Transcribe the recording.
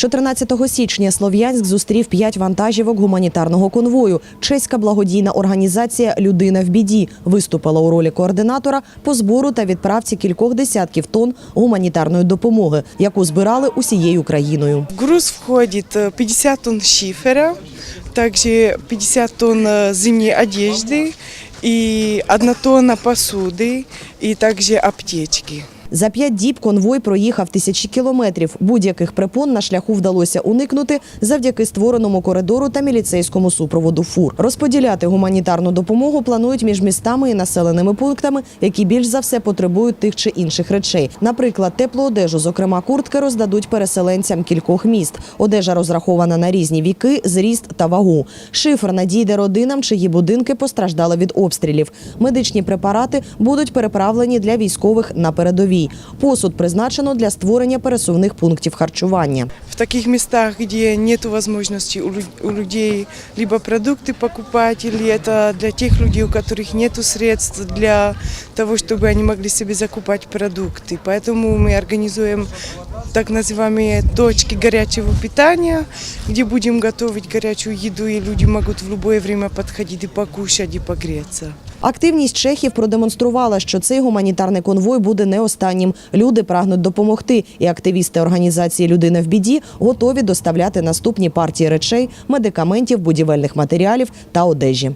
14 січня Слов'янськ зустрів п'ять вантажівок гуманітарного конвою. Чеська благодійна організація Людина в біді виступила у ролі координатора по збору та відправці кількох десятків тонн гуманітарної допомоги, яку збирали усією країною. В груз входит э, 50 тонн шифера, также 50 тонн э, зимней одежды и 1 тонна посуды и также аптечки. За п'ять діб конвой проїхав тисячі кілометрів. Будь-яких препон на шляху вдалося уникнути завдяки створеному коридору та міліцейському супроводу фур. Розподіляти гуманітарну допомогу планують між містами і населеними пунктами, які більш за все потребують тих чи інших речей. Наприклад, теплу одежу, зокрема куртки, роздадуть переселенцям кількох міст. Одежа розрахована на різні віки, зріст та вагу. Шифр надійде родинам, чиї будинки постраждали від обстрілів. Медичні препарати будуть переправлені для військових на передовій. Посуд призначено для створення пересувних пунктів харчування. В таких местах, где нет возможности у лю- у людей либо продукты покупать, или это для тех людей, у которых нет средств для того, чтобы они могли себе закупать продукты. Поэтому мы организуем так называемые точки горячего питания, где будем готовить горячую еду, и люди могут в любое время подходить и покушать, и погреться. Активність чехів продемонструвала, що цей гуманітарний конвой буде не останнім. Люди прагнуть допомогти, і активісти організації Людина в біді готові доставляти наступні партії речей, медикаментів, будівельних матеріалів та одежі.